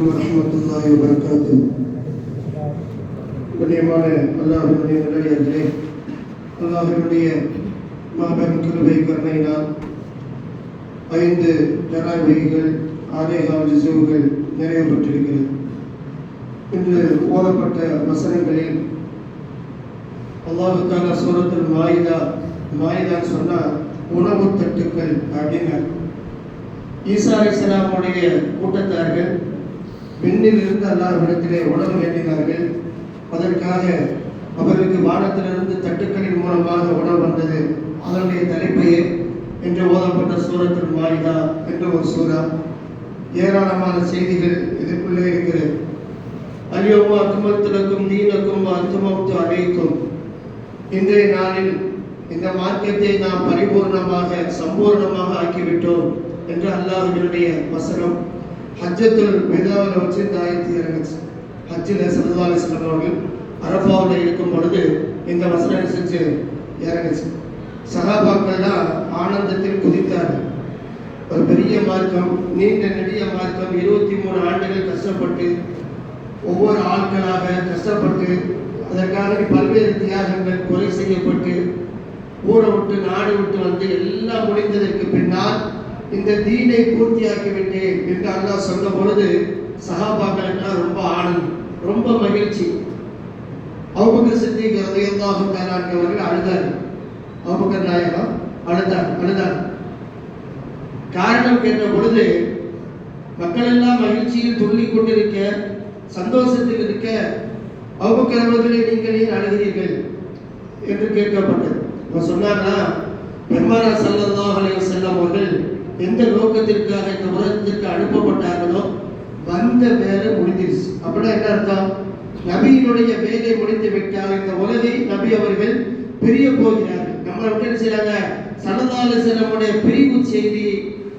வரமத்துல்லாஹி வபரகாத்து கண்ணியமான அல்லாஹினுடைய நல்லடியார்களே மாபெரும் கிருபை கருணையினால் ஐந்து ஜனாபிகள் ஆரேகால் நிறைவு பெற்றிருக்கிறது இன்று ஓதப்பட்ட வசனங்களில் அல்லாஹு சூரத்தில் மாயிதா மாயிதான்னு சொன்னால் உணவு தட்டுக்கள் அப்படின்னார் ஈசா அலிஸ்லாமுடைய கூட்டத்தார்கள் விண்ணில் இருந்து அல்லாஹ்விடத்திலே உணவு வேண்டினார்கள் அதற்காக அவர்களுக்கு வானத்திலிருந்து தட்டுக்களின் மூலமாக உணவு வந்தது. அதனுடைய தலைப்பையே என்று ஓதப்பட்ட சூரத்தின் மாறிதா என்ற ஒரு சூறா. ஏராளமான செய்திகள் இதற்குள்ளே இருக்கிறது. அல்யோமா அக்குமத்திற்கும் நீனக்கும் அத்துமத்து அழைக்கும் இன்றைய நாளில் இந்த மார்க்கத்தை நாம் பரிபூர்ணமாக சம்பூர்ணமாக ஆக்கிவிட்டோம் என்று அல்லாஹினுடைய வசனம் ஹஜ்ஜத்துல் மேதாவில் வச்சு இந்த ஆயத்தி இறங்குச்சு. ஹஜ்ஜில் சல்லா அலிஸ்லாம் அவர்கள் அரபாவில் இருக்கும் பொழுது இந்த வசனம் செஞ்சு? இறங்குச்சு. சகாபாக்கள்லாம் ஆனந்தத்தில் குதித்தார்கள். ஒரு பெரிய மார்க்கம் நீண்ட நெடிய மார்க்கம் இருபத்தி மூணு ஆண்டுகள் கஷ்டப்பட்டு ஒவ்வொரு ஆட்களாக கஷ்டப்பட்டு அதற்காக பல்வேறு தியாகங்கள் கொலை செய்யப்பட்டு ஊரை விட்டு நாடு விட்டு வந்து எல்லாம் முடிந்ததற்கு பின்னால் இந்த தீனை பூர்த்தியாக்கி விட்டேன் என்று அல்லாஹ் சொன்ன பொழுது சகாபாக்களுக்கெல்லாம் ரொம்ப ஆனந்தம் ரொம்ப மகிழ்ச்சி. அவங்க சித்திக் ரதையல்லாஹு அவர்கள் அவங்க நாயகம் அழுதார் அழுதார். காரணம் கேட்ட பொழுது மக்கள் எல்லாம் மகிழ்ச்சியில் துள்ளி கொண்டிருக்க சந்தோஷத்தில் இருக்க அவங்க அவர்களே நீங்கள் ஏன் அழுகிறீர்கள்? என்று கேட்கப்பட்டது. இப்போ சொன்னாங்கன்னா பெருமானா சல்லல்லாஹு எந்த நோக்கத்திற்காக இந்த உலகத்திற்கு அனுப்பப்பட்டார்களோ வந்த வேலை முடிஞ்சிருச்சு. அப்படின்னா என்ன அர்த்தம்? நபியினுடைய வேலை முடிந்து விட்டால் இந்த உலகை நபி அவர்கள் பிரிய போகிறார்கள். நம்மளை விட்டு என்ன செய்றாங்க? சல்லல்லாஹு பிரிவு செய்தி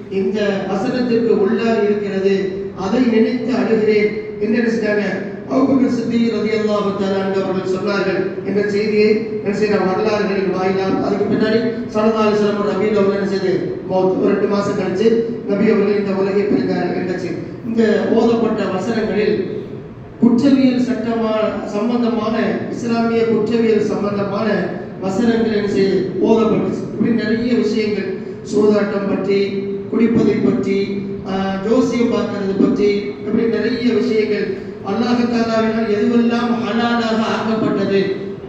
இந்த வசனத்திற்கு உள்ளாக இருக்கிறது. அதை நினைத்து அழுகிறேன் என்ன நினைச்சிட்டாங்க? அவுபக்கர் சித்திக் ரலியல்லாஹு தஆலா அவர்கள் சொன்னார்கள் என்ற செய்தியை என்ன செய்யற வரலாறுகளின் வாயிலாக. அதுக்கு பின்னாடி சல்லல்லாஹு அலைஹி வஸல்லம் ரபியில் அவர்கள் என்ன செய்து மௌத் ஒரு ரெண்டு மாசம் கழிச்சு நபி அவர்கள் இந்த உலகை பிரிந்தார்கள் செய்தி. இந்த ஓதப்பட்ட வசனங்களில் குற்றவியல் சட்டமா சம்பந்தமான இஸ்லாமிய குற்றவியல் சம்பந்தமான வசனங்கள் என்ன செய்து ஓதப்பட்டுச்சு. இப்படி நிறைய விஷயங்கள் சூதாட்டம் பற்றி குடிப்பதை பற்றி ஜோசியம் பார்க்கறது பற்றி இப்படி நிறைய விஷயங்கள் அல்லாஹ் தாலாவினால் எதுவெல்லாம் ஹலாலாக ஆக்கப்பட்டது?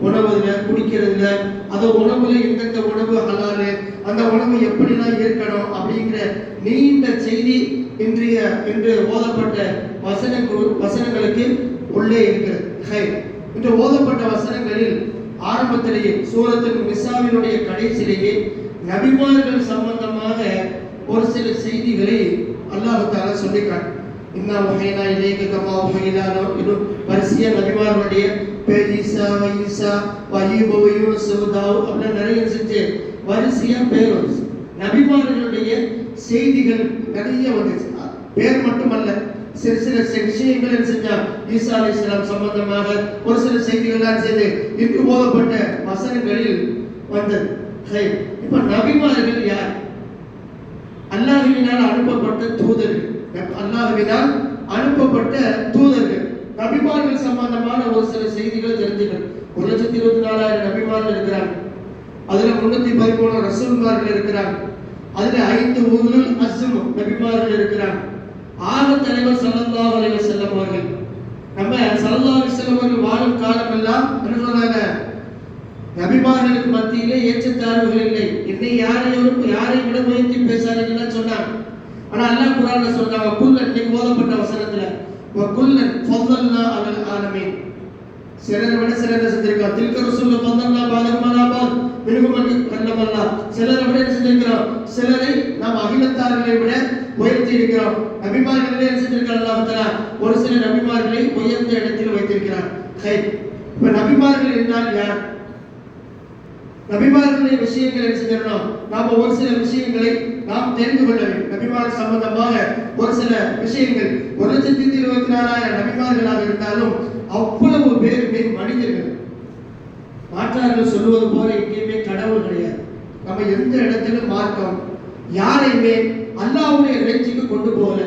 உணவுல குடிக்கிறதுல அந்த உணவுல எந்தெந்த உணவு ஹலாலு அந்த உணவு எப்படிலாம் இருக்கணும் அப்படிங்கிற நீண்ட செய்தி இன்றைய இன்று ஓதப்பட்ட வசன வசனங்களுக்கு உள்ளே இருக்கிறது. ஹை. இன்று ஓதப்பட்ட வசனங்களில் ஆரம்பத்திலேயே சூரத்தின் மிஸ்ஸாவினுடைய கடைசியிலேயே நபிமார்கள் சம்பந்தமாக ஒரு சில செய்திகளை அல்லாஹ் சொல்லிக்காட்டு. இன்னா வகைனா இலேக கமா வகையிலானோ இது வரிசையா நபிமார்களுடைய பேர் ஈசா ஈசா வஹீபு யூனுஸ் தாவ் அப்படின்னு நிறைய செஞ்சு வரிசையா பேர் வந்துச்சு. நபிமார்களுடைய செய்திகள் நிறைய வந்துச்சு. பேர் மட்டுமல்ல சில சில சில விஷயங்கள் என்ன செஞ்சா ஈசா அலி இஸ்லாம் சம்பந்தமாக ஒரு சில செய்திகள்லாம் செய்து இன்று போதப்பட்ட வசனங்களில் வந்தது. ஹை. இப்ப நபிமார்கள் யார்? அல்லாஹினால் அனுப்பப்பட்ட தூதர்கள். அல்லாஹுவினால் அனுப்பப்பட்ட தூதர்கள். நபிமார்கள் சம்பந்தமான ஒரு சில செய்திகளை தெரிஞ்சுக்கணும். ஒரு லட்சத்தி இருபத்தி நாலாயிரம் நபிமார்கள் இருக்கிறாங்க. அதுல முன்னூத்தி பதிமூணு ரசூல்மார்கள் இருக்கிறாங்க. அதுல ஐந்து ஊர்கள் அசும் நபிமார்கள் இருக்கிறாங்க. ஆக தலைவர் சல்லல்லாஹு அலைஹி வஸல்லம் அவர்கள். நம்ம சல்லா அலைஹி அவர்கள் வாழும் காலம் எல்லாம் என்ன சொன்னாங்க நபிமார்களுக்கு மத்தியிலே ஏற்றத்தாழ்வுகள் இல்லை. என்னை யாரையும் யாரை விட முயற்சி பேசாதீங்கன்னு சொன்னாங்க. ஆனா அல்லா குர்ஆன்ல சொல்றாங்க குல்லன் நீ ஓதப்பட்ட வசனத்துல வ குல்லன் ஃபضلنا على العالمين சிலர் விட சிலர் செஞ்சிருக்கா தில்க ரசூல்ல ஃபضلنا பாதம் மலாபாத் மினுகுமக்கு கண்ணமல்லா சிலர் விட செஞ்சிருக்கிறோம் சிலரை நாம் அகிலத்தார்களை விட உயர்த்தி இருக்கிறோம். நபிமார்களே செஞ்சிருக்கிறார் அல்லாஹ் ஒரு சில நபிமார்களை உயர்ந்த இடத்தில் வைத்திருக்கிறார். ஹை இப்ப நபிமார்கள் என்றால் யார்? நபிமார்களுடைய விஷயங்களை என்ன செஞ்சிடணும் நாம ஒரு சில விஷயங்களை நாம் தெரிந்து கொள்ள வேண்டும். நபிமார் சம்பந்தமாக ஒரு சில விஷயங்கள். ஒரு லட்சத்தி இருபத்தி நாலாயிரம் நபிமார்களாக இருந்தாலும் அவ்வளவு பேருமே மனிதர்கள். மாற்றார்கள் சொல்லுவது போல எங்கேயுமே கடவுள் கிடையாது. நம்ம எந்த இடத்திலும் மார்க்கம் யாரையுமே அல்லாவுடைய இறைச்சிக்கு கொண்டு போகல.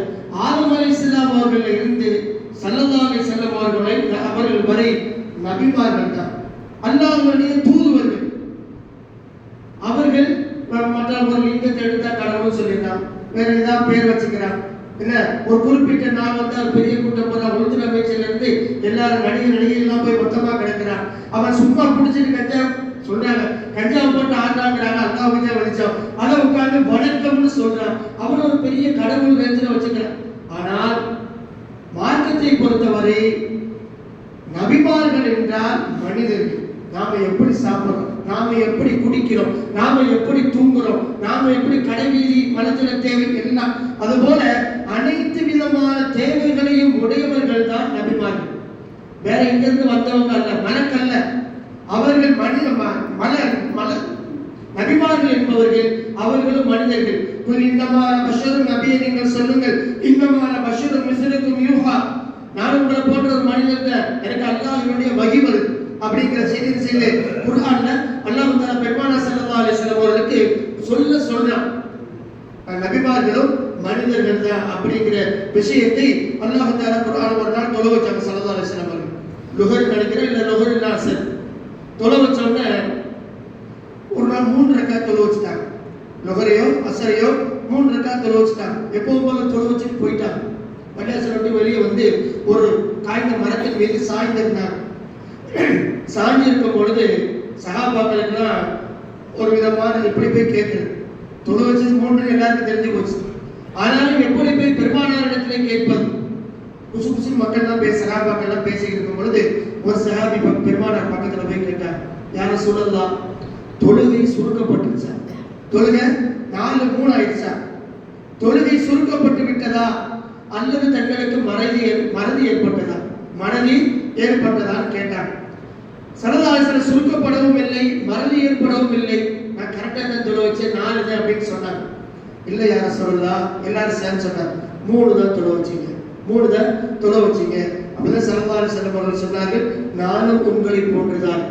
ஆதம் அலைஹிஸ்ஸலாம் அவர்கள் இருந்து ஸல்லல்லாஹு அலைஹி அவர்களை அவர்கள் வரை நபிமார்கள் தான். அல்லாஹ்வுடைய தூதுவர்கள். அவர்கள் மற்ற ஒரு லிங்கத்தை எடுத்தா கடவுள் சொல்லிடுறான் வேற ஏதாவது பேர் வச்சுக்கிறான் என்ன? ஒரு குறிப்பிட்ட நாள் வந்து பெரிய கூட்டம் போற உளுத்துற அமைச்சர்ல இருந்து எல்லாரும் நடிகை நடிகை எல்லாம் போய் மொத்தமா கிடக்கிறான் அவன் சும்மா குடிச்சிட்டு கஞ்சா சொல்றாங்க. கஞ்சாவை போட்டு ஆண்டாங்கிறாங்க அல்லா விஜய் வலிச்சோம் அதை உட்கார்ந்து வணக்கம்னு சொல்றான். அவன் ஒரு பெரிய கடவுள் ரேஞ்சில் வச்சுக்கிறான் ஆனால் மார்க்கத்தை பொறுத்தவரை நபிமார்கள் என்றால் மனிதர்கள். நாம எப்படி சாப்பிடுறோம் நாம எப்படி குடிக்கிறோம்? நாம எப்படி தூங்குறோம்? நாம எப்படி கடைவீதி மனதில தேவை என்ன? அதுபோல அனைத்து விதமான தேவைகளையும் உடையவர்கள் தான் நபிமார்கள். வேற எங்கிருந்து வந்தவங்க அல்ல மலக்கல்ல அவர்கள் மனித ம- மலர் மலர். நபிமார்கள் என்பவர்கள் அவர்களும் மனிதர்கள். குல் இன்னமான பஷரும் நபியை நீங்கள் சொல்லுங்கள். இன்னமான பஷரும் மிசிலுக்கும் யூஹா. நான் உங்களை போன்ற ஒரு மனிதர்கள் எனக்கு அல்லாஹ்வுடைய வகி வருது. அப்படிங்கிற செய்தி செய்து குர்ஆன்ல பெருமானா ஸல்லல்லாஹு அலைஹி சொல்ல சொன்னான் நபிமார்களும் மனிதர்கள் தான் அப்படிங்கிற விஷயத்தை அல்லாஹ் குரான் ஒரு நாள் தொலை வச்சாங்க ஸல்லல்லாஹு அலைஹி வஸல்லம் நினைக்கிறேன் இல்லை லுகர் இல்ல சார் தொலை வச்சோடனே ஒரு நாள் மூணு ரக்கா தொலை வச்சுட்டாங்க. லுஹரையோ அசரையோ மூணு ரக்கா தொலை வச்சுட்டாங்க. எப்பவும் போல தொலை வச்சுட்டு போயிட்டாங்க. பள்ளியாசல் விட்டு வெளியே வந்து ஒரு காய்ந்த மரத்தின் மீது சாய்ந்திருந்தாங்க. சாய்ந்து இருக்கும் பொழுது சகாபாக்களுக்கெல்லாம் ஒரு விதமான எப்படி போய் கேட்குறது தொழு வச்சது மூன்று எல்லாருக்கும் தெரிஞ்சு போச்சு. ஆனாலும் எப்படி போய் பெருமானாரிடத்துல கேட்பது? புசு புசு மக்கள் தான் பேச சகாபாக்கள் எல்லாம் பேசிக்கிட்டு இருக்கும் பொழுது ஒரு சகாபி பெருமானார் பக்கத்துல போய் கேட்டார். யார சொல்லலாம் தொழுகை சுருக்கப்பட்டுருச்சா? தொழுகை நாலு மூணு ஆயிடுச்சா? தொழுகை சுருக்கப்பட்டு விட்டதா? அல்லது தங்களுக்கு மறதி மறதி ஏற்பட்டதா? மறதி ஏற்பட்டதான்னு கேட்டாங்க. சரதாசன சுருக்கப்படவும் இல்லை மறதி ஏற்படவும் இல்லை. நான் கரெக்டாக தான் தொலை வச்சேன் நாலு தான் அப்படின்னு சொன்னாங்க இல்லை யார சொல்லலா? எல்லாரும் சேர்ந்து சொன்னாங்க மூணு தான் தொலை வச்சீங்க. மூணு தான் தொலை வச்சீங்க. அப்படிதான் சரதாரி செல்லம் அவர்கள் சொன்னார்கள் நானும் உங்களை போன்றுதான்.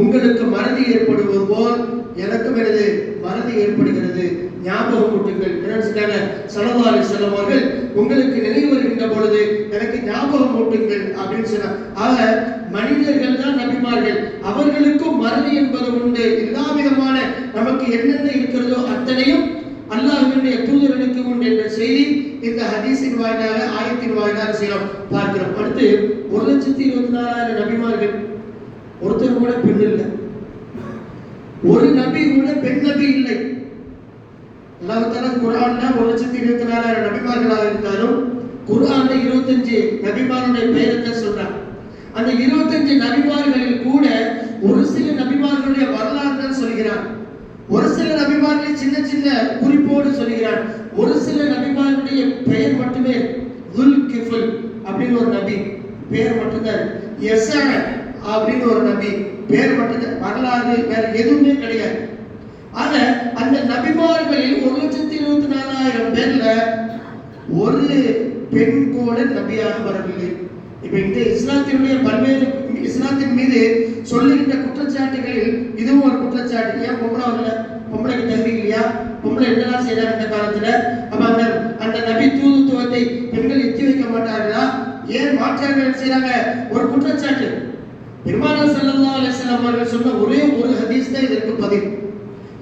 உங்களுக்கு மறதி ஏற்படுவது போல் எனக்கும் எனது மறதி ஏற்படுகிறது. ஞாபகம் கூட்டுங்கள். என்னன்னு சொன்னாங்க சலவாரி செல்லம் அவர்கள் உங்களுக்கு நினைவு வருகின்ற பொழுது எனக்கு ஞாபகம் கூட்டுங்கள் அப்படின்னு சொன்னார். ஆக மனிதர்கள் தான் நபிமார்கள். அவர்களுக்கும் மறதி என்பது உண்டு. எல்லா விதமான நமக்கு என்னென்ன இருக்கிறதோ அத்தனையும் அல்லாஹினுடைய தூதர்களுக்கு உண்டு என்ற செய்தி இந்த ஹதீஸின் வாயிலாக ஆயத்தின் வாயிலாக செய்யலாம். பார்க்கிறோம். அடுத்து ஒரு லட்சத்தி இருபத்தி நாலாயிரம் நபிமார்கள். ஒருத்தர் கூட பெண் இல்லை. ஒரு நபி கூட பெண் நபி இல்லை. அல்லாஹால குரான்ல ஒரு லட்சத்தி இருபத்தி நாலாயிரம் நபிமார்களாக இருந்தாலும் குரான்ல இருபத்தஞ்சு நபிமாருடைய பெயரை சொல்றாங்க. அந்த இருபத்தஞ்சு நபிமார்களில் கூட ஒரு சில நபிமார்களுடைய வரலாறு தான் சொல்கிறான் ஒரு சில நபிமார்களை சின்ன சின்ன குறிப்போடு சொல்கிறான் ஒரு சில நபிமார்களுடைய பெயர் மட்டுமே துல் கிஃபுல் அப்படின்னு ஒரு நபி பெயர் மட்டும்தான். எஸ் அப்படின்னு ஒரு நபி பெயர் மட்டும்தான். வரலாறு வேற எதுவுமே கிடையாது. ஆக அந்த நபிமார்களில் ஒரு லட்சத்தி இருபத்தி நாலாயிரம் பேர்ல ஒரு பெண் கூட நபியாக வரவில்லை. இப்ப இந்த இஸ்லாத்தினுடைய பல்வேறு இஸ்லாத்தின் மீது சொல்லுகின்ற குற்றச்சாட்டுகளில் இதுவும் ஒரு குற்றச்சாட்டு. ஏன் பொம்பளை வரல பொம்பளைக்கு தகுதி இல்லையா? பொம்பளை என்னெல்லாம் செய்யறாங்க இந்த காலத்துல? அப்ப அந்த அந்த நபி தூதுத்துவத்தை பெண்கள் எத்தி வைக்க மாட்டார்களா? ஏன் மாற்றார்கள் செய்யறாங்க ஒரு குற்றச்சாட்டு. பெருமானார் செல்லல்லா அலைஹி வஸல்லம் அவர்கள் சொன்ன ஒரே ஒரு ஹதீஸ் தான் இதற்கு பதில்.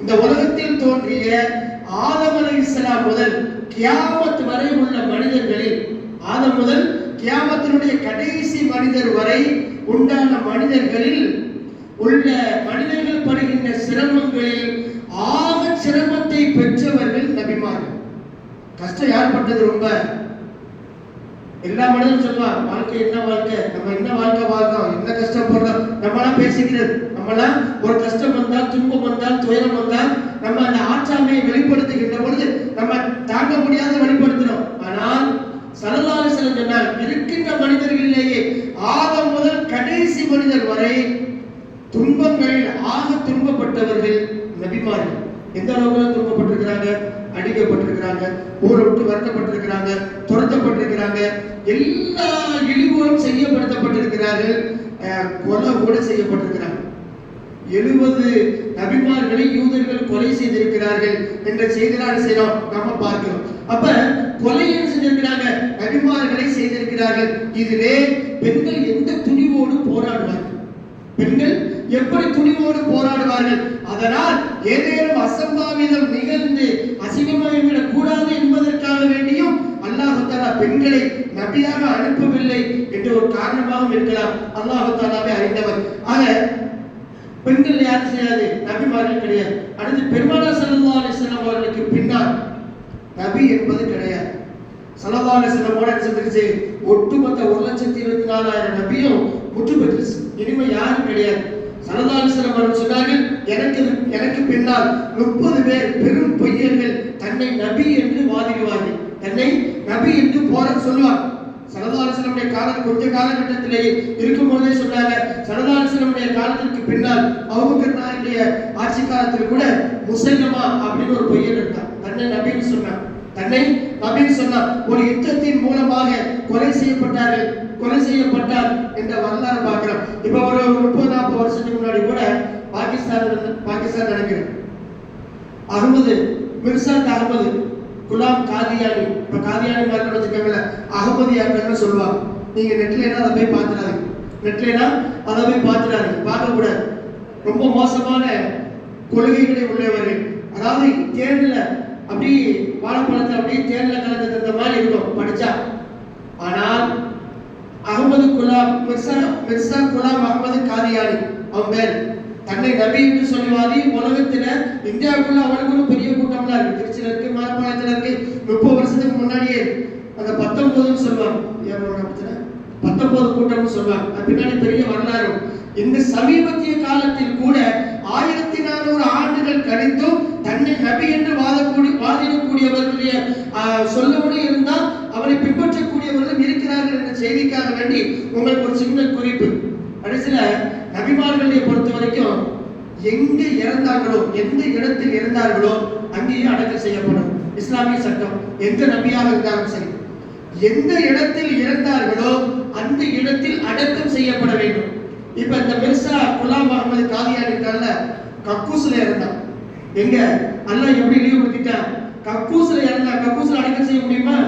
இந்த உலகத்தில் தோன்றிய ஆதம் அலைஹிஸ்ஸலாம் முதல் கியாமத் வரை உள்ள மனிதர்களில் ஆதம் முதல் மனிதனுடைய கடைசி மனிதர் வரை உண்டான மனிதர்களில் உள்ள மனிதர்கள் படுகின்ற சிரமங்களில் ஆக சிரமத்தை பெற்றவர்கள் நபிமார்கள். கஷ்டம் யார் பட்டது ரொம்ப. எல்லா மனிதனும் சொல்லுவான் வாழ்க்கை என்ன வாழ்க்கை? நம்ம என்ன வாழ்க்கை வாழ்றோம்? என்ன கஷ்டப்படுறோம்? நம்மளாம் பேசிக்கிறது. நம்மளாம் ஒரு கஷ்டம் வந்தால் துன்பம் வந்தால் துயரம் வந்தால் நம்ம அந்த ஆற்றாமையை வெளிப்படுத்துகின்ற பொழுது நம்ம தாங்க முடியாத வெளிப்படுத்துறோம் ஆனால் சலதாரி சில சொன்னார் இருக்கின்ற மனிதர்களிலேயே ஆதம் முதல் கடைசி மனிதர் வரை துன்பங்கள் ஆக துன்பப்பட்டவர்கள் நபிமார்கள். எந்த அளவுக்கு துன்பப்பட்டிருக்கிறாங்க? அடிக்கப்பட்டிருக்கிறாங்க ஊரை விட்டு வருத்தப்பட்டிருக்கிறாங்க துரத்தப்பட்டிருக்கிறாங்க எல்லா இழிவுகளும் செய்யப்படுத்தப்பட்டிருக்கிறார்கள். கொலை கூட செய்யப்பட்டிருக்கிறாங்க. எழுபது நபிமார்களை யூதர்கள் கொலை செய்திருக்கிறார்கள் என்ற செய்தியாளர் செய்யலாம் நம்ம பார்க்கிறோம். அப்ப கொலையும் செஞ்சிருக்கிறாங்க? நபிமார்களை செய்திருக்கிறார்கள். இதிலே பெண்கள் எந்த துணிவோடு போராடுவார்கள்? பெண்கள் எப்படி துணிவோடு போராடுவார்கள்? அதனால் ஏதேனும் அசம்பாவிதம் நிகழ்ந்து அசிங்கமாகிவிடக் கூடாது என்பதற்காக வேண்டியும் அல்லாஹத்தாலா பெண்களை நபியாக அனுப்பவில்லை என்ற ஒரு காரணமாகவும் இருக்கலாம். அல்லாஹு அறிந்தவர். ஆக பெண்கள் யாரும் செய்யாது நபிமார்கள் கிடையாது. அடுத்து பெருமானா சல்லா அலிஸ்லாம் அவர்களுக்கு பின்னால் நபி என்பது கிடையாது. சல்லா அலிஸ்லாமோட செஞ்சிருச்சு ஒட்டுமொத்த ஒரு லட்சத்தி இருபத்தி நாலாயிரம் நபியும் முற்று பெற்றுச்சு. இனிமே யாரும் கிடையாது. சல்லா அலிஸ்லாம் சொன்னார்கள் எனக்கு எனக்கு பின்னால் முப்பது பேர் பெரும் பொய்யர்கள் தன்னை நபி என்று வாதிடுவார்கள். தன்னை நபி என்று போற சொல்லுவார் சரதாரசனுடைய காலம் கொஞ்ச காலகட்டத்திலேயே இருக்கும் பொழுதே சொன்னாங்க. சரதாரசனுடைய காலத்திற்கு பின்னால் அவங்க நாயுடைய ஆட்சி காலத்தில் கூட முசைலமா அப்படின்னு ஒரு பொய்யன் இருந்தார் தன்னை நபின்னு சொன்னார். தன்னை நபின்னு சொன்னார். ஒரு யுத்தத்தின் மூலமாக கொலை செய்யப்பட்டார்கள். கொலை செய்யப்பட்டார் என்ற வரலாறு பார்க்கிறோம். இப்ப ஒரு முப்பது நாற்பது வருஷத்துக்கு முன்னாடி கூட பாகிஸ்தான் பாகிஸ்தான் நினைக்கிறேன் அகமது மிர்சாத் அகமது குலாம் காதியானி. இப்ப காதியானி மாதிரி வச்சுக்கோங்களேன். அகமதியாக்கள்னு சொல்லுவாங்க. நீங்க நெட்ல அதை போய் பார்த்துடாதீங்க. நெட்லனா அதை போய் பார்த்துடாதீங்க. பார்க்க கூடாது. ரொம்ப மோசமான கொள்கைகளை உள்ளவர்கள். அதாவது தேர்தல அப்படி வாழைப்பழத்தை அப்படியே தேர்ல கலந்து தந்த மாதிரி இருக்கும் படிச்சா. ஆனால் அகமது குலாம் மிர்சா மிர்சா குலாம் அகமது காதியானி அவன் பேர். தன்னை நபி என்று சொல்லுவாதி உலகத்துல இந்தியாவுக்குள்ள அவனுக்கு ஒரு பெரிய கூட்டம்லாம் இருக்கு. திருச்சியில இருக்கு மரப்பாளையத்துல இருக்கு. முப்பது வருஷத்துக்கு முன்னாடியே அந்த பத்தொன்பதுன்னு சொல்லுவாங்க. ஏன் பத்தொன்பது கூட்டம்னு சொல்லுவாங்க. பின்னாடி பெரிய வரலாறு. இந்த சமீபத்திய காலத்தில் கூட ஆயிரத்தி நானூறு ஆண்டுகள் கழித்தும் தன்னை நபி என்று வாதக்கூடிய வாதிடக்கூடியவர்களுடைய சொல்லவுடன் இருந்தால் அவரை பின்பற்றக்கூடியவர்களும் இருக்கிறார்கள் என்ற செய்திக்காக வேண்டி உங்களுக்கு ஒரு சின்ன குறிப்பு. கடைசியில நபிமார்களை பொறுத்த வரைக்கும் எங்க இறந்தார்களோ எந்த இடத்தில் இறந்தார்களோ அங்கேயே அடக்கம் செய்யப்படும். இஸ்லாமிய சட்டம் எந்த நபியாக இருந்தாலும் சரி. எந்த இடத்தில் இறந்தார்களோ அந்த இடத்தில் அடக்கம் செய்யப்பட வேண்டும். இப்ப இந்த மிர்சா குலாம் அகமது காதியான் இருக்கார்ல கக்கூஸ்ல இறந்தான் எங்க? அல்லாஹ் எப்படி இழிவுபடுத்திட்டான் கக்கூஸ்ல இறந்தா கக்கூஸ்ல அடக்கம் செய்ய முடியுமா?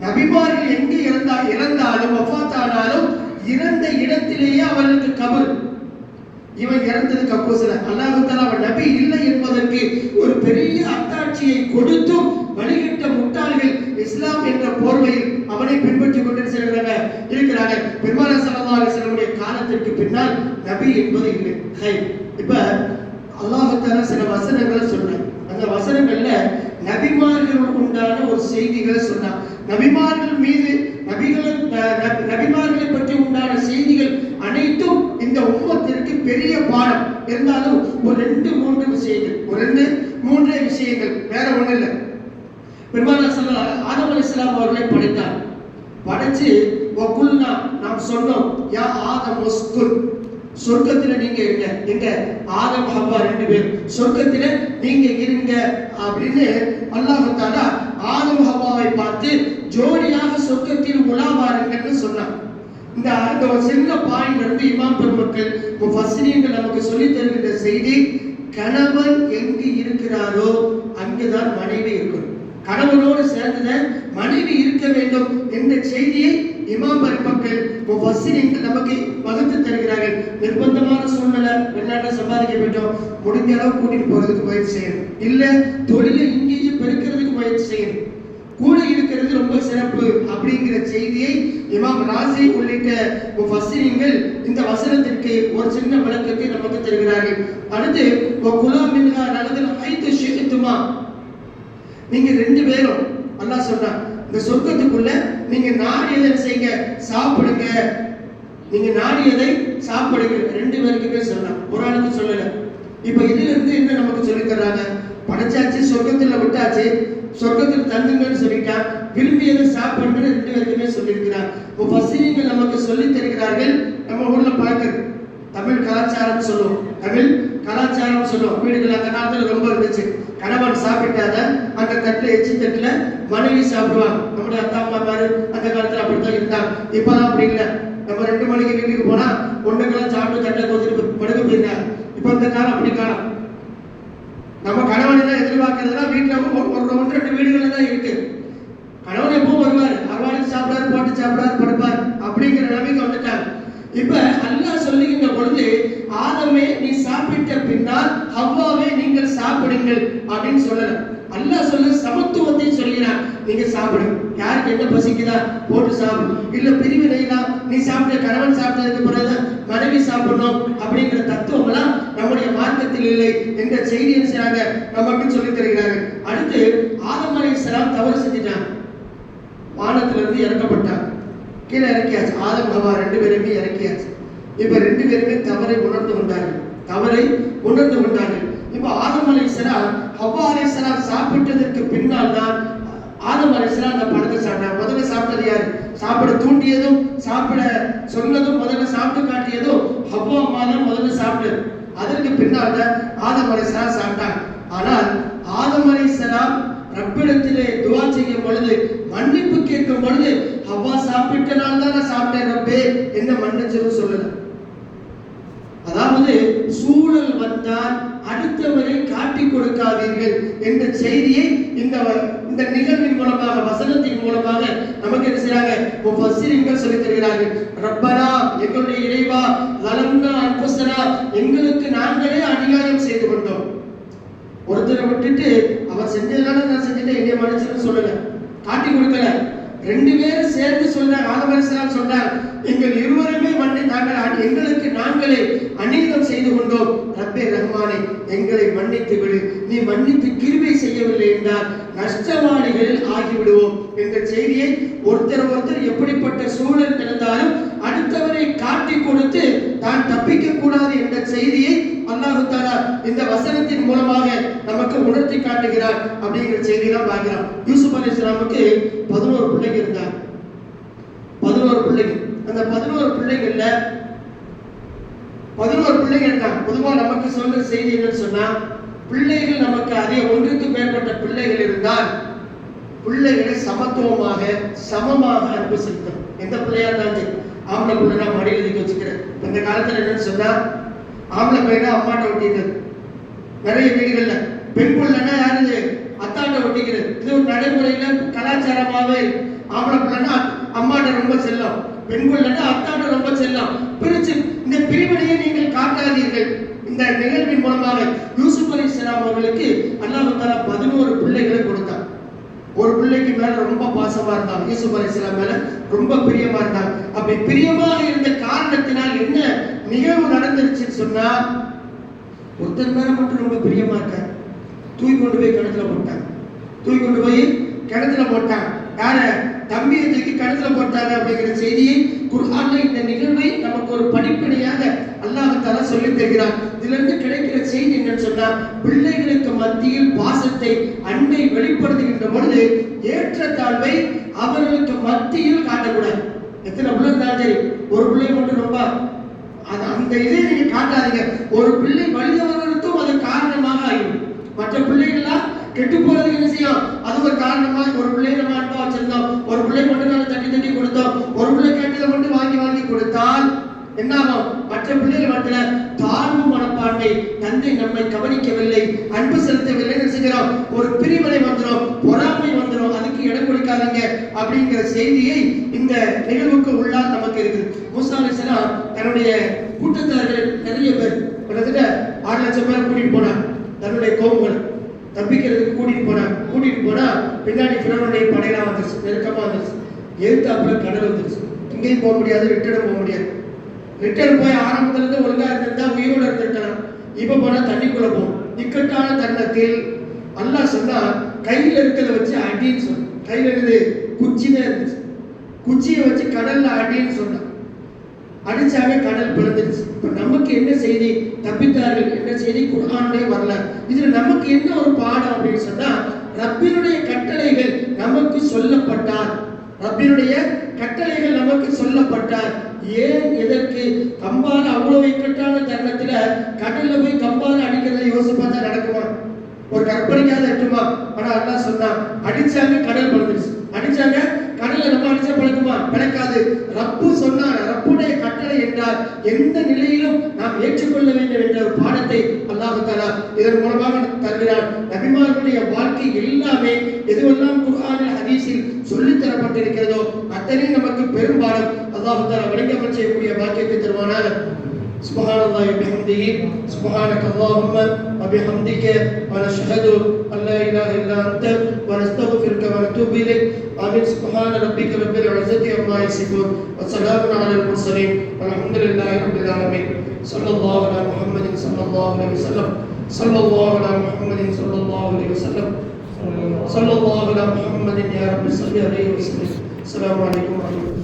நபிமார்கள் எங்கு இறந்தா இறந்தாலும் வஃபாத்தானாலும் இறந்த இடத்திலேயே அவர்களுக்கு கபர். இவன் இறந்தது கக்கூஸ்ல அல்லாஹு அவன் நபி இல்லை என்பதற்கு ஒரு பெரிய அத்தாட்சியை கொடுத்தும் வழிகிட்ட முட்டாள்கள் இஸ்லாம் என்ற போர்வையில் அவனை பின்பற்றிக் கொண்டு செல்கிறாங்க. இருக்கிறாங்க. பெருமான ஸல்லல்லாஹு அலைஹி காலத்திற்கு பின்னால் நபி என்பது இல்லை. ஹை. இப்ப அல்லாஹத்தான சில வசனங்களை சொன்னார். அந்த வசனங்கள்ல நபிமார்களுக்கு உண்டான ஒரு செய்திகளை சொன்னார். நபிமார்கள் மீது நபிகள் நபிமார்களை பற்றி உண்டான செய்திகள் அனைத்தும் இந்த உம்மத்திற்கு பெரிய பாடம். இருந்தாலும் ஒரு ரெண்டு மூன்று விஷயங்கள். ஒரு ரெண்டு மூன்றே விஷயங்கள். வேற ஒண்ணு இல்லை. பெருமான சொல்ல ஆதம் அலி இஸ்லாம் அவர்களை படைத்தார். படைச்சு வகுல்னா நாம் சொன்னோம் யா ஆதம் உஸ்குன் சொர்க்கத்துல நீங்க இருங்க எங்க? ஆதம் ஹவ்வா ரெண்டு பேர். சொர்க்கத்துல நீங்க இருங்க அப்படின்னு அல்லாஹு தாலா ஆதம் ஹவ்வாவை பார்த்து ஜோடியாக சொர்க்கத்தில் உலாவாருங்கன்னு சொன்னான். இந்த அந்த ஒரு சின்ன பாயிண்ட் இருந்து இமாம் பெருமக்கள் முஃபஸ்ஸிரீன்கள் நமக்கு சொல்லி தருகின்ற செய்தி கணவன் எங்கு இருக்கிறாரோ அங்குதான் மனைவி இருக்கும். கணவனோடு சேர்ந்துதான் மனைவி இருக்க வேண்டும் என்ற செய்தியை இமாம் மக்கள் முஃபஸ்ஸிரீன்கள் நமக்கு வகுத்து தருகிறார்கள். நிர்பந்தமான சூழ்நிலை வெளிநாட்டில் சம்பாதிக்க வேண்டும் முடிஞ்ச அளவு கூட்டிட்டு போறதுக்கு முயற்சி செய்யணும். இல்ல தொழிலை இங்கேயே பெருக்கிறதுக்கு முயற்சி செய்யணும். கூட இருக்கிறது ரொம்ப சிறப்பு அப்படிங்கிற செய்தியை இமாம் ராசி உள்ளிட்ட முஃபஸ்ஸிரீன்கள் இந்த வசனத்திற்கு ஒரு சின்ன விளக்கத்தை நமக்கு தருகிறார்கள். அடுத்து குலாம் மின்ஹா நலதல் ஐத்து நீங்க ரெண்டு பேரும் நல்லா சொல்றான் இந்த சொர்க்கத்துக்குள்ள நீங்க நாடியதை செய்யுங்க? சாப்பிடுங்க. நீங்க நாடியதை சாப்பிடுங்க. ரெண்டு பேருக்குமே சொன்னான் ஒரு ஆளுக்கு சொல்லல. இப்ப இதுல இருந்து என்ன நமக்கு சொல்லி தர்றாங்க படைச்சாச்சு சொர்க்கத்துல விட்டாச்சு. சொர்க்கத்தில் தங்குங்கன்னு சொல்லிட்டான். விரும்பியதை சாப்பிடுன்னு ரெண்டு பேருக்குமே சொல்லியிருக்கிறார். இப்போ பசிரியங்கள் நமக்கு சொல்லி தருகிறார்கள். நம்ம ஊர்ல பார்க்கறது தமிழ் கலாச்சாரம் சொல்லுவோம். தமிழ் கலாச்சாரம் சொல்லுவோம். வீடுகள் அந்த காலத்துல ரொம்ப இருந்துச்சு. கணவன் சாப்பிட்டாத அந்த தட்டுல எச்சி தட்டுல மனைவி சாப்பிடுவாங்க நம்முடைய அத்தா அம்மா பாரு அந்த காலத்துல அப்படித்தான் இருந்தாங்க. இப்பதான் அப்படி இல்லை. நம்ம ரெண்டு மணிக்கு வீட்டுக்கு போனா பொண்ணுக்கெல்லாம் சாப்பிட்டு தட்டை கொத்திட்டு படுக்க போயிருந்தாங்க இப்போ இந்த காலம் அப்படி காலம். நம்ம கணவன் எல்லாம் வீட்டில் வீட்டுல ஒரு ஒரு ஒன்று ரெண்டு வீடுகள்ல தான் இருக்கு கணவன் எப்பவும் வருவார் அரவாடி சாப்பிடாரு போட்டு சாப்பிடாரு படுப்பார் அப்படிங்கிற நிலைமைக்கு வந்துட்டாங்க இப்ப அல்லாஹ் சொல்லுகின்ற பொழுது ஆதமே நீ சாப்பிட்ட பின்னால் ஹவ்வாவே நீங்கள் சாப்பிடுங்கள் அப்படின்னு சொல்லல. அல்லா சொல்ல சமத்துவத்தை சொல்கிறான் நீங்க சாப்பிடு. யாருக்கு என்ன பசிக்குதா? போட்டு சாப்பிடு. இல்ல பிரிவு நெய்லா நீ சாப்பிட்ட கணவன் சாப்பிட்டதுக்கு பிறகு மனைவி சாப்பிடணும் அப்படிங்கிற தத்துவம் எல்லாம் நம்முடைய மார்க்கத்தில் இல்லை என்ற செய்தி என்ன செய்றாங்க? நமக்கு சொல்லி தருகிறாங்க அடுத்து ஆதம் அலைஹிஸ்ஸலாம் தவறு செஞ்சிட்டாங்க வானத்துல இருந்து இறக்கப்பட்டாங்க கீழே இறக்கியாச்சு. ஆதம் ஹவா ரெண்டு பேருமே இறக்கியாச்சு. இப்ப ரெண்டு பேருமே தவறை உணர்ந்து கொண்டார்கள். தவறை உணர்ந்து கொண்டார்கள். இப்போ ஆதம் அலைஹிஸ்ஸலாம் ஹவ்வா அலைஹிஸ்ஸலாம் சாப்பிட்டதற்கு பின்னால் தான் ஆதம் அலைஹிஸ்ஸலாம் அந்த பழத்தை சாப்பிட்டாங்க. முதல்ல சாப்பிட்டது யாரு? சாப்பிட தூண்டியதும் சாப்பிட சொன்னதும் முதல்ல சாப்பிட்டு காட்டியதும் ஹவ்வா அம்மா தான் முதல்ல சாப்பிட்டது. அதற்கு பின்னால் தான் ஆதம் அலைஹிஸ்ஸலாம் சாப்பிட்டாங்க. ஆனால் ஆதம் அலைஹிஸ்ஸலாம் ரப்பிடத்திலே துவா செய்யும் பொழுது மன்னிப்பு கேட்கும் பொழுது அவ்வா சாப்பிட்டனால தான் நான் சாப்பிட்டேன் ரப்பே என்ன மன்னிச்சிரும் சொல்லல. அதாவது சூழல் வந்தால் காட்டி கொடுக்காதீர்கள் என்ற செய்தியை இந்த இந்த நிகழ்வின் மூலமாக வசனத்தின் மூலமாக நமக்கு என்ன செய்யறாங்க முஃபஸ்ஸிரின்கள் சொல்லித் தருகிறார்கள். ரப்பனா எங்களுடைய இறைவா லலம்னா அன்புசனா எங்களுக்கு நாங்களே அநியாயம் செய்து கொண்டோம். ஒருத்தரை விட்டுட்டு அவர் செஞ்சதுனால நான் செஞ்சுட்டேன் என்னைய மனுஷன் சொல்லல காட்டி கொடுக்கல. ரெண்டு பேரும் சேர்ந்து சொன்னாங்க ஆதமரசனால் சொன்னார் எங்கள் இருவருமே மன்னி நாங்கள் எங்களுக்கு நாங்களே அநீதம் செய்து கொண்டோம். ரப்பே ரஹ்மானே எங்களை மன்னித்து விடு. நீ மன்னித்து கிருபை செய்யவில்லை என்றால் நஷ்டவாளிகளில் ஆகிவிடுவோம் என்ற செய்தியை ஒருத்தர் ஒருத்தர் எப்படிப்பட்ட சூழல் இருந்தாலும் அடுத்தவரை காட்டி கொடுத்து தான் தப்பிக்க கூடாது என்ற செய்தியை அல்லாஹு தாலா இந்த வசனத்தின் மூலமாக நமக்கு உணர்த்தி காட்டுகிறார் அப்படிங்கிற செய்தியெல்லாம் பார்க்கிறோம். யூசுப் அலி இஸ்லாமுக்கு பதினோரு பிள்ளைங்க இருந்தார் பதினோரு பிள்ளைங்க. அந்த பதினோரு பிள்ளைங்கள்ல பதினோரு பிள்ளைங்க தான் பொதுவாக நமக்கு சொல்ற செய்தி என்னன்னு சொன்னா பிள்ளைகள் நமக்கு அதே ஒன்றுக்கு மேற்பட்ட பிள்ளைகள் இருந்தால் பிள்ளைகளை சமத்துவமாக சமமாக அன்பு செலுத்தணும். எந்த பிள்ளையா இருந்தாலும் சரி. ஆம்பளை நான் மடியில் எழுதி வச்சுக்கிறேன் இந்த காலத்துல என்னன்னு சொன்னா ஆம்பளை பையனா அம்மாட்ட ஒட்டிக்கிறது நிறைய வீடுகள்ல. பெண் பிள்ளைனா யாரு அத்தாட்ட ஒட்டிக்கிறது இது ஒரு நடைமுறையில கலாச்சாரமாவே ஆம்பளை பிள்ளைன்னா அம்மாட்ட ரொம்ப செல்லம். பெண் அத்தாண்ட அத்தாட்ட ரொம்ப செல்லம். பிரிச்சு இந்த பிரிவினையை நீங்கள் காட்டாதீர்கள். இந்த நிகழ்வின் மூலமாக யூசுப் அலி அவர்களுக்கு அல்லாஹு தாலா பதினோரு பிள்ளைகளை கொடுத்தார். ஒரு பிள்ளைக்கு மேல ரொம்ப பாசமா இருந்தாங்க யூசுப் அலைஹிஸ்ஸலாம் மேல ரொம்ப பிரியமா இருந்தாங்க அப்படி பிரியமாக இருந்த காரணத்தினால் என்ன நிகழ்வு நடந்துருச்சுன்னு சொன்னா ஒருத்தர் மேல மட்டும் ரொம்ப பிரியமா இருக்காங்க தூக்கி கொண்டு போய் கிணத்துல போட்டாங்க தூக்கி கொண்டு போய் கிணத்துல போட்டாங்க யார? தம்பியை தூக்கி கழுத்துல போட்டாங்க அப்படிங்கிற செய்தியை குர்ஹான்ல இந்த நிகழ்வை நமக்கு ஒரு படிப்படியாக அல்லாஹ் சொல்லி தருகிறான். இதுல இருந்து கிடைக்கிற செய்தி என்னன்னு சொன்னா பிள்ளைகளுக்கு மத்தியில் பாசத்தை அன்பை வெளிப்படுத்துகின்ற பொழுது ஏற்றத்தாழ்வை அவர்களுக்கு மத்தியில் காட்டக்கூடாது. எத்தனை பிள்ளை இருந்தாலும் சரி ஒரு பிள்ளை மட்டும் ரொம்ப அது அந்த இதை நீங்க காட்டாதீங்க. ஒரு பிள்ளை வலிதவர்களுக்கும் அது காரணமாக ஆகிடும் மற்ற பிள்ளைகள்லாம் கெட்டு போறதுக்கு என்ன செய்யும்? அது ஒரு காரணமா ஒரு பிள்ளை நம்ம அன்பா வச்சிருந்தோம். ஒரு பிள்ளை மட்டும் நம்ம தட்டி தட்டி கொடுத்தோம். ஒரு பிள்ளை கேட்டதை மட்டும் வாங்கி வாங்கி கொடுத்தால் என்ன ஆகும்? மற்ற பிள்ளைகள் மத்தியில தாழ்வு மனப்பான்மை தந்தை நம்மை கவனிக்கவில்லை அன்பு செலுத்தவில்லை என்ன செய்கிறோம் ஒரு பிரிவினை வந்துடும் பொறாமை வந்துடும் அதுக்கு இடம் கொடுக்காதீங்க அப்படிங்கிற செய்தியை இந்த நிகழ்வுக்கு உள்ளால் நமக்கு இருக்குது. மூசா அலிஸ்லாம் தன்னுடைய கூட்டத்தார்கள் நிறைய பேர் கிட்டத்தட்ட ஆறு லட்சம் பேர் கூட்டிட்டு போனார் தன்னுடைய கோபுகள் தப்பிக்கிறதுக்கு கூட்டிட்டு போனா கூட்டிட்டு போனா பின்னாடி பிறனுடைய படையெல்லாம் வந்துருச்சு நெருக்கமா வந்துருச்சு. எழுத்தாப்புல கடல் வந்துருச்சு? இங்கேயும் போக முடியாது ரிட்டர்ன் போக முடியாது. ரிட்டர்ன் போய் ஆரம்பத்துல இருந்து ஒழுங்கா இருந்திருந்தா உயிரோட இருந்திருக்கலாம். இப்ப போனா தண்ணிக்குள்ள போகும். இக்கட்டான தருணத்தில் அல்லாஹ் சொன்னா கையில இருக்கிறத வச்சு அடின்னு சொன்ன கையில இருந்து குச்சி தான் இருந்துச்சு. குச்சியை வச்சு கடல்ல அடின்னு சொன்னான். அடிச்சாவே கடல் பிளந்துருச்சு. இப்போ நமக்கு என்ன செய்தி? தப்பித்தார்கள். என்ன செய்தி? குரானே வரல. இதுல நமக்கு என்ன ஒரு பாடம் அப்படின்னு சொன்னா ரப்பினுடைய கட்டளைகள் நமக்கு சொல்லப்பட்டார். ரப்பினுடைய கட்டளைகள் நமக்கு சொல்லப்பட்டார். ஏன் எதற்கு? கம்பால் அவ்வளவு இக்கட்டான தருணத்துல கடல்ல போய் கம்பால் அடிக்கிறத யோசிச்சு பார்த்தா நடக்குமா? ஒரு கற்பனைக்காக இருக்குமா? ஆனா அதான் சொன்னா அடிச்சாங்க கடல் பிளந்துருச்சு அடிச்சாங்க கடல்ல நம்ம அடிச்சா பிழைக்குமா பிழைக்காது ரப்பு சொன்னார் ரப்புடைய கட்டளை என்றால் எந்த நிலையிலும் நாம் ஏற்றுக்கொள்ள வேண்டும் என்ற ஒரு பாடத்தை அல்லாஹாலா இதன் மூலமாக தருகிறார். நபிமார்களுடைய வாழ்க்கை எல்லாமே எதுவெல்லாம் குர்ஆனில் ஹதீஸில் சொல்லித் தரப்பட்டிருக்கிறதோ அத்தனை நமக்கு பெரும் பெரும்பாலும் அல்லாஹாலா வழங்கப்பட செய்யக்கூடிய பாக்கியத்தை தருவானாக. சுபஹானல்லாஹி பிஹம்திஹி சுபஹானக அல்லாஹும்ம وبحمدك ونشهد أن لا إله إلا أنت ونستغفرك ونتوب إليك. آمين. سبحان ربك رب العزة عما يصفون وسلام على المرسلين. والحمد لله رب العالمين. صلى الله على محمد صلى الله عليه وسلم. صلى الله على محمد صلى الله عليه وسلم. صلى الله على محمد يا رب صل عليه وسلم. السلام عليكم ورحمة الله.